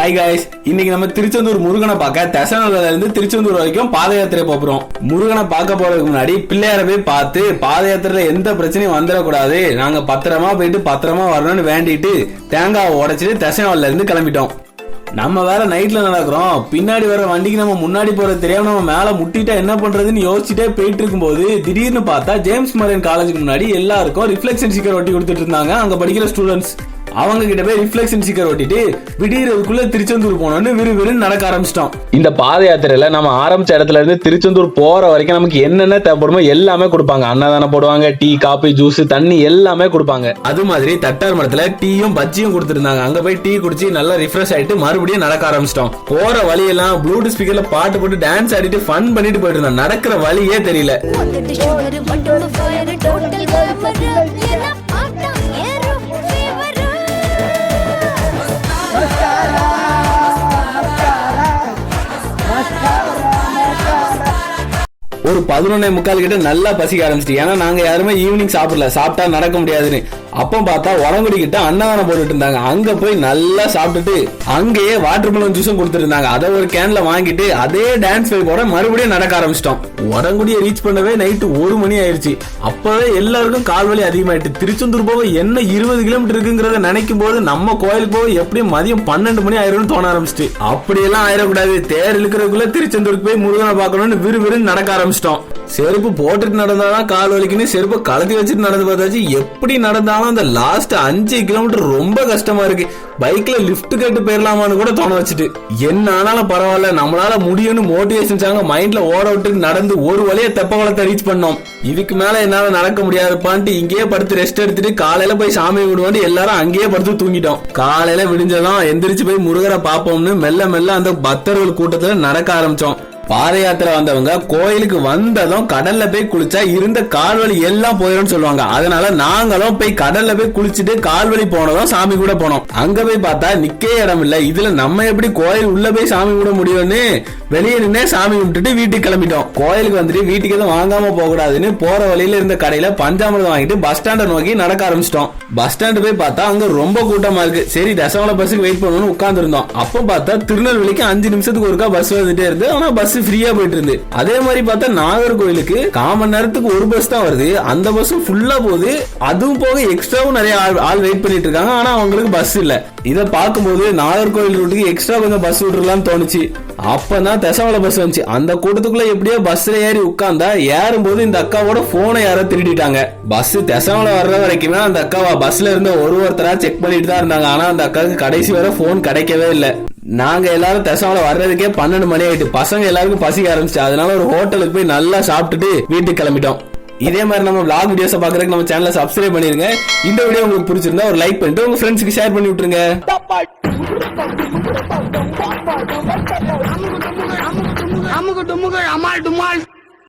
Hi guys இன்னைக்கு நம்ம திருச்செந்தூர் முருகனை பார்க்க. தெசநல்லூர்ல இருந்து திருச்செந்தூர் வரைக்கும் பாத யாத்திரை போறோம். முருகனை பார்க்க போறதுக்கு முன்னாடி பிள்ளையார போய் பார்த்து பாத யாத்திரையில எந்த பிரச்சனையும் வந்துடக்கூடாது. நாங்க பத்திரமா போயிட்டு பத்திரமா வரணும்னு வேண்டிட்டு தேங்காவை உடைச்சிட்டு தெசநல்லூர்ல இருந்து கிளம்பிட்டோம். நம்ம வேற நைட்ல நடக்கிறோம். பின்னாடி வர வண்டிக்கு நம்ம முன்னாடி போறது தெரியாம நம்ம மேல முட்டிட்டா என்ன பண்றதுன்னு யோசிச்சுட்டே போயிட்டு இருக்கும்போது திடீர்னு பார்த்தா ஜேம்ஸ் மரியன் காலேஜுக்கு முன்னாடி எல்லாருக்கும் ரிஃப்ளெக்ஷன் ஸ்டிக்கர் ஒட்டி கொடுத்துட்டு இருந்தாங்க. அங்க படிக்கிற ஸ்டூடெண்ட்ஸ் அவங்க கிட்ட போய் ரிஃப்ளெக்ஷன் ஸ்டிக்கர் ஒட்டிட்டு விடியறதுக்குள்ள திருச்செந்தூர் போனோம்னு விறுவிறுன்னு நடக்க ஆரம்பிச்சிட்டோம். இந்த பாத யாத்திரையில நம்ம ஆரம்பிச்ச இடத்துல இருந்து திருச்செந்தூர் போற வரைக்கும் நமக்கு என்னென்ன தேவைப்படுமோ எல்லாமே கொடுப்பாங்க. அன்னதானம் போடுவாங்க டீ காபி ஜூஸ் தண்ணி எல்லாமே கொடுப்பாங்க. அது மாதிரி தட்டார் மரத்துல டீயும் பஜ்ஜியும் கொடுத்துருந்தாங்க. அங்க போய் டீ குடிச்சு நல்லா ரிஃப்ரெஷ் ஆயிட்டு மறுபடியும் நடக்க ஆரம்பிச்சிட்டோம். போற வழியெல்லாம் ப்ளூடூத் ஸ்பீக்கர்ல பாட்டு போட்டு டான்ஸ் ஆடிட்டு ஃபன் பண்ணிட்டு போயிட்டு இருந்தோம். நடக்கிற வழியே தெரியல. ஒரு பதினொன்னே முக்கால் கிட்ட நல்லா பசிக்க ஆரம்பிச்சிட்டு. ஏன்னா நாங்க யாருமே ஈவினிங் சாப்பிடல. சாப்பிட்டா நடக்க முடியாதுன்னு. அப்போ பார்த்தா உடம்புடி கிட்ட அன்னதானம் போட்டுட்டு இருந்தாங்க. அங்க போய் நல்லா சாப்பிட்டுட்டு அங்கேயே வாட்டர் மெலன் ஜூஸும் கொடுத்துருந்தாங்க அதை ஒரு கேன்ல வாங்கிட்டு அதே டான்ஸ் போட மறுபடியும் நடக்க ஆரம்பிச்சிட்டோம். உடங்குடிய ரீச் பண்ணவே நைட்டு ஒரு மணி ஆயிருச்சு. அப்பவே எல்லாருக்கும் கால் வலி அதிகமாயிட்டு. திருச்செந்தூர் போக என்ன இருபது கிலோமீட்டர் இருக்குங்கிறத நினைக்கும் போது நம்ம கோயிலுக்கு போக எப்படியும் மதியம் பன்னெண்டு மணி ஆயிரும்னு தோண ஆரம்பிச்சிட்டு. அப்படியெல்லாம் ஆயிடக்கூடாது தேர் இழுக்கிறதுக்குள்ள திருச்செந்தூருக்கு போய் முருகனை பார்க்கணும்னு விறுவிறுன்னு நடக்க ஆரம்பிச்சிட்டோம் செருப்பு போட்டுட்டு நடந்தாதான் கால் வலிக்குன்னு செருப்பு கலத்தி வச்சுட்டு நடந்து பார்த்தாச்சு. எப்படி நடந்தாலும் அந்த லாஸ்ட் அஞ்சு கிலோமீட்டர் ரொம்ப கஷ்டமா இருக்கு. பைக்ல லிஃப்ட் கேட்டு போயிடலாமான்னு கூட தோண வச்சுட்டு. என்ன ஆனாலும் பரவாயில்ல நம்மளால முடியும்னு மோட்டிவேஷன் சாங்க மைண்ட்ல ஓட விட்டு நடந்து ஒரு வழியா தெப்ப குளத்தை ரீச் பண்ணோம். இதுக்கு மேல என்னால நடக்க முடியாதுப்பான்ட்டு இங்கேயே படுத்து ரெஸ்ட் எடுத்துட்டு காலையில போய் சாமி விடுவோம் எல்லாரும் அங்கேயே படுத்து தூங்கிட்டோம். காலையில விடிஞ்சதும் எந்திரிச்சு போய் முருகரை பார்ப்போம்னு மெல்ல மெல்ல அந்த பக்தர்கள் கூட்டத்துல நடக்க ஆரம்பிச்சோம். பாத யாத்திரை வந்தவங்க கோயிலுக்கு வந்ததும் கடல்ல போய் குளிச்சா இருந்த கால்வழி எல்லாம் போயிடும்னு சொல்லுவாங்க. அதனால நாங்களும் போய் கடல்ல போய் குளிச்சுட்டு கால்வழி போனதும் சாமி கூட போனோம். அங்க போய் பார்த்தா நிக்கே இடம் இல்ல. இதுல நம்ம எப்படி கோயில் உள்ள போய் சாமி கூட முடியும்னு வெளியே நின்னே சாமி விட்டுட்டு வீட்டுக்கு கிளம்பிட்டோம். கோயிலுக்கு வந்துட்டு வீட்டுக்கு எதுவும் வாங்காம போக கூடாதுன்னு போற வழியில இருந்த கடையில பஞ்சாமிரதம் வாங்கிட்டு பஸ் ஸ்டாண்டை நோக்கி நடக்க ஆரம்பிச்சிட்டோம். பஸ் ஸ்டாண்டு போய் பார்த்தா அங்க ரொம்ப கூட்டமா இருக்கு. சரி தசமல பஸ்ஸுக்கு வெயிட் பண்ணணும்னு உட்காந்துருந்தோம் அப்போ பார்த்தா திருநெல்வேலிக்கு அஞ்சு நிமிஷத்துக்கு ஒருக்கா பஸ் வந்துட்டே இருந்து ஆனா பஸ் ஃப்ரீயா போயிட்டு இருந்து அதே மாதிரி பார்த்தா நாகர்கோயிலுக்கு காமன் நேரத்துக்கு ஒரு பஸ் தான் வருது. அந்த பஸ் ஃபுல்லா போகுது. அதுவும் போக எக்ஸ்ட்ராவும் நிறைய ஆள் ஆள் வெயிட் பண்ணிட்டு இருக்காங்க. ஆனா அவங்களுக்கு பஸ் இல்ல. இதை பார்க்கும்போது நாகர்கோயில் ரூட்டுக்கு எக்ஸ்ட்ரா கொஞ்சம் பஸ் விட்டுருலாம்னு தோணுச்சு. அப்பதான் தசமல பஸ் வந்துச்சு. அந்த கூட்டத்துக்குள்ள எப்படியோ பஸ்ல ஏறி உட்கார்ந்தா ஏறும்போது இந்த அக்காவோட போனை யாரோ திருடிட்டாங்க. பஸ் தசமல வர்ற வரைக்குமே அந்த அக்காவா பஸ்ல இருந்த ஒரு ஒருத்தரா செக் பண்ணிட்டு தான் இருந்தாங்க. ஆனா அந்த அக்காவுக்கு கடைசி வரை போன் கிடைக்கவே இல்லை. நாங்க எல்லாரும் தசாவில வர்றதுக்கே பன்னெண்டு மணி ஆயிட்டு பசங்க எல்லாருக்கும் பசிக்க ஆரம்பிச்சு அதனால ஒரு ஹோட்டலுக்கு போய் நல்லா சாப்பிட்டுட்டு வீட்டுக்கு கிளம்பிட்டோம் இதே மாதிரி நம்ம vlog வீடியோஸ் பாக்குறதுக்கு நம்ம சேனலை சப்ஸ்கிரைப் பண்ணிருங்க இந்த வீடியோ உங்களுக்கு பிடிச்சிருந்தா ஒரு லைக் பண்ணிட்டு உங்க ஃப்ரெண்ட்ஸ்க்கு ஷேர் பண்ணி விட்டுருங்க அமுக்கு டுமுக அமால் டுமால்